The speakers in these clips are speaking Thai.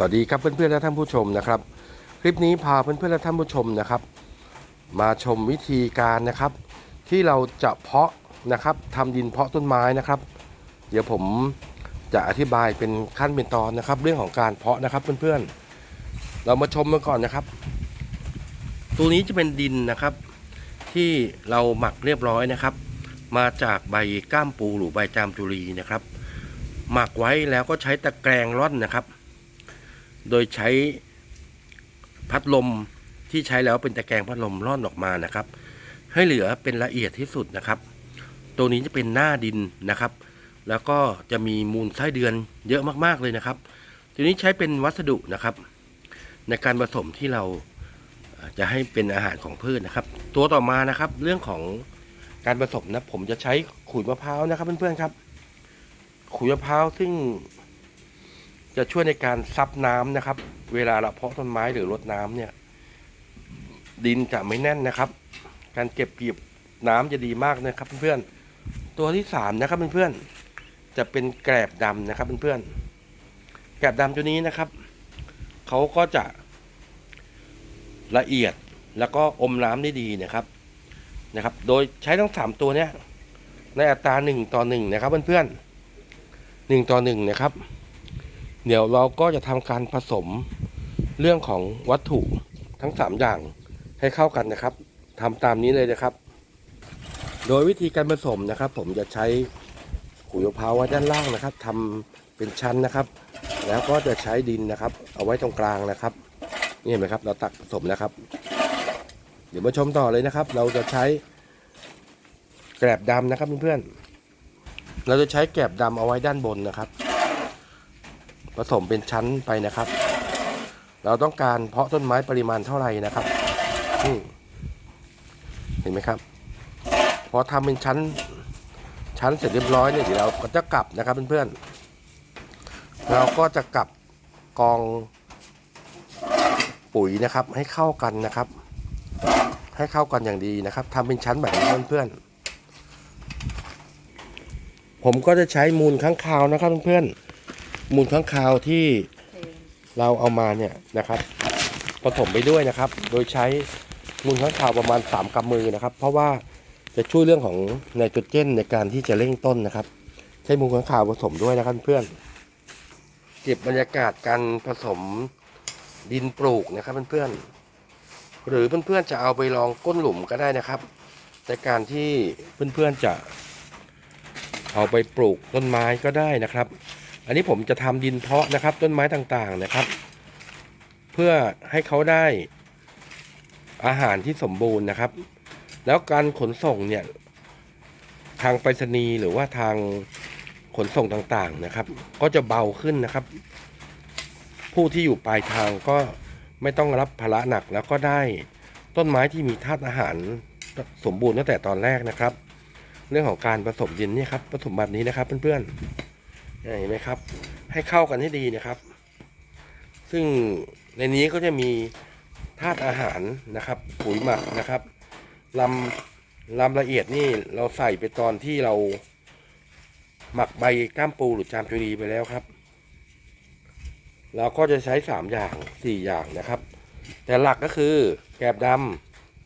สวัสดีครับเพื่อนๆและท่านผู้ชมนะครับ คลิปนี้พาเพื่อนๆและท่านผู้ชมนะครับ มาชมวิธีการนะครับ ที่เราจะเพาะนะครับทำดินเพาะต้นไม้นะครับ เดี๋ยวผมจะอธิบายเป็นขั้นเป็นตอนนะครับ เรื่องของการเพาะนะครับเพื่อนๆ เรามาชมกันก่อนนะครับ ตัวนี้จะเป็นดินนะครับ ที่เราหมักเรียบร้อยนะครับ มาจากใบก้ามปูหรือใบจามจุรีนะครับ หมักไว้แล้วก็ใช้ตะแกรงร่อนนะครับ โดยใช้พัดลมที่ใช้แล้วเป็นตะแกรงพัดลมร่อนออกมานะครับ ให้เหลือเป็นละเอียดที่สุดนะครับ ตัวนี้จะเป็นหน้าดินนะครับ แล้วก็จะมีมูลไส้เดือนเยอะมากๆเลยนะครับ ตัวนี้ใช้เป็นวัสดุนะครับ ในการผสมที่เราจะให้เป็นอาหารของพืชนะครับ ตัวต่อมานะครับ เรื่องของการผสมนะผมจะใช้ขุยมะพร้าวนะครับเพื่อนๆครับขุยมะพร้าวซึ่ง จะช่วยในการซับน้ำนะครับ เวลาเราเพาะต้นไม้หรือรดน้ำเนี่ย ดินจะไม่แน่นนะครับ การเก็บเกี่ยวน้ำจะดีมากนะครับเพื่อนๆตัวที่สามนะครับเพื่อนๆจะเป็นแกลบดำนะครับเพื่อนๆแกลบดำตัวนี้นะครับเขาก็จะละเอียดแล้วก็อมน้ำได้ดีนะครับนะครับ โดยใช้ทั้งสามตัวเนี้ยในอัตราหนึ่งต่อหนึ่งนะครับเพื่อนๆหนึ่งต่อหนึ่งนะครับ เดี๋ยวเราก็จะทำการผสมเรื่องของวัตถุทั้ง 3 อย่างให้เข้ากันนะครับทำตามนี้เลยนะครับ โดยวิธีการผสมนะครับ ผมจะใช้ขุยมะพร้าวไว้ด้านล่างนะครับทำเป็นชั้นนะครับ แล้วก็จะใช้ดินนะครับ เอาไว้ตรงกลางนะครับนี่เห็นไหมครับ เราตักผสมแล้วครับ เดี๋ยวมาชมต่อเลยนะครับ เราจะใช้แกลบดำนะครับเพื่อนๆเราจะใช้แกลบดำเอาไว้ด้านบนนะครับ ผสมเป็นชั้นไปนะครับ เราต้องการเพาะต้นไม้ปริมาณเท่าไหร่นะครับนี่เห็นไหมครับ พอทำเป็นชั้นชั้นเสร็จเรียบร้อยเนี่ยเดี๋ยวเราก็จะกลับนะครับเพื่อนๆเราก็จะกลับกองปุ๋ยนะครับ ให้เข้ากันนะครับ ให้เข้ากันอย่างดีนะครับทำเป็นชั้นแบบนี้เพื่อนๆผมก็จะใช้มูลค้างคาวนะครับเพื่อนๆ มูลค้างคาวที่เราเอามาเนี่ยนะครับผสมไปด้วยนะครับ โดยใช้มูลค้างคาวประมาณ 3กำมือนะครับ เพราะว่าจะช่วยเรื่องของไนโตรเจนในการที่จะเร่งต้นนะครับ ใช้มูลค้างคาวผสมด้วยนะครับเพื่อนเก็บบรรยากาศการผสมดินปลูกนะครับเพื่อนๆหรือเพื่อนๆจะเอาไปลองก้นหลุมก็ได้นะครับในการที่เพื่อนๆจะเอาไปปลูกต้นไม้ก็ได้นะครับ อันนี้ผมจะทำดินเพาะนะครับ ต้นไม้ต่างๆนะครับ เพื่อให้เขาได้อาหารที่สมบูรณ์นะครับ แล้วการขนส่งเนี่ย ทางไปรษณีย์หรือว่าทางขนส่งต่างๆนะครับ ก็จะเบาขึ้นนะครับ ผู้ที่อยู่ปลายทางก็ไม่ต้องรับภาระหนักแล้วก็ได้ต้นไม้ที่มีธาตุอาหารสมบูรณ์ตั้งแต่ตอนแรกนะครับ เรื่องของการผสมดินเนี่ยครับผสมแบบนี้นะครับเพื่อนๆ เห็นไหมครับ ให้เข้ากันให้ดีนะครับ ซึ่งในนี้ก็จะมีธาตุอาหารนะครับ ปุ๋ยหมักนะครับลำลำละเอียดนี่เราใส่ไปตอนที่เราหมักใบก้ามปูหรือจามจุรีไปแล้วครับ เราก็จะใช้สามอย่างสี่อย่างนะครับ แต่หลักก็คือแกบด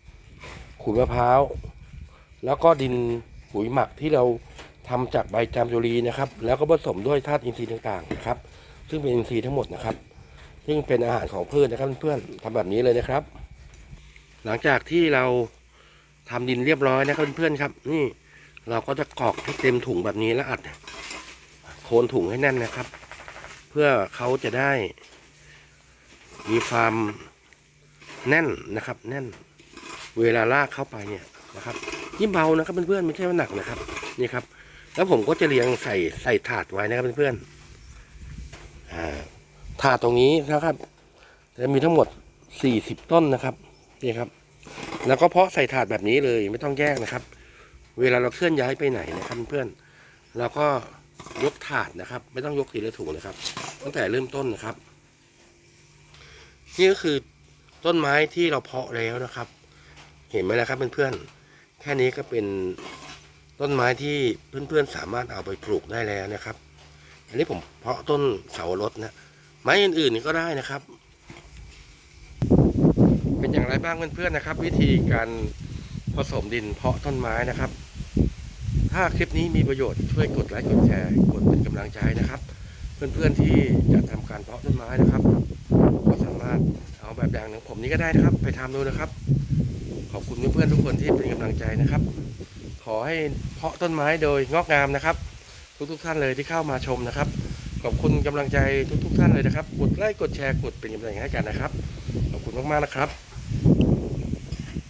ำขุยมะพร้าว แล้วก็ดินปุ๋ยหมักที่เรา ทำจากใบจามจุรีนะครับ แล้วก็ผสมด้วยธาตุอินทรีย์ต่างๆนะครับ ซึ่งเป็นอินทรีย์ทั้งหมดนะครับ ซึ่งเป็นอาหารของพืชนะครับเพื่อนๆทำแบบนี้เลยนะครับ หลังจากที่เราทำดินเรียบร้อยนะครับเพื่อนๆครับ นี่เราก็จะกรอกให้เต็มถุงแบบนี้แล้วอัดโคนถุงให้แน่นนะครับ เพื่อเขาจะได้ มีความแน่นนะครับ แน่น เวลาลากเข้าไปเนี่ยนะครับ ยิ่งเบานะครับเพื่อนๆไม่ใช่ว่าหนักนะครับนี่ครับ แล้วผมก็จะเรียงใส่ใส่ถาดไว้นะครับเพื่อนๆถาดตรงนี้นะครับ จะมีทั้งหมด40ต้นนะครับนี่ครับ แล้วก็เพาะใส่ถาดแบบนี้เลยไม่ต้องแยกนะครับ เวลาเราเคลื่อนย้ายไปไหนนะครับเพื่อนๆเราก็ยกถาดนะครับ ไม่ต้องยกทีละถุงนะครับ ตั้งแต่เริ่มต้นนะครับ นี่ก็คือต้นไม้ที่เราเพาะแล้วนะครับ เห็นไหมนะครับเพื่อนๆแค่นี้ก็เป็น ต้นไม้ที่เพื่อนๆสามารถเอาไปปลูกได้แล้วนะครับ อันนี้ผมเพาะต้นเสาวรสนะ ไม้อื่นๆนี่ก็ได้นะครับ เป็นอย่างไรบ้างเพื่อนๆนะครับ วิธีการผสมดินเพาะต้นไม้นะครับ ถ้าคลิปนี้มีประโยชน์ช่วยกดไลค์กดแชร์กดเป็นกำลังใจนะครับ เพื่อนๆที่จะทำการเพาะต้นไม้นะครับก็สามารถเอาแบบอย่างของผมนี้ก็ได้นะครับ ไปทำดูนะครับ ขอบคุณเพื่อนๆทุกคนที่เป็นกำลังใจนะครับ ขอให้เพาะต้นไม้โดยงอกงามนะครับ ทุกๆท่านเลยที่เข้ามาชมนะครับ ขอบคุณกำลังใจทุกๆท่านเลยนะครับ กดไลค์กดแชร์กดเป็นกำลังใจให้กันนะครับ ขอบคุณมากๆนะครับ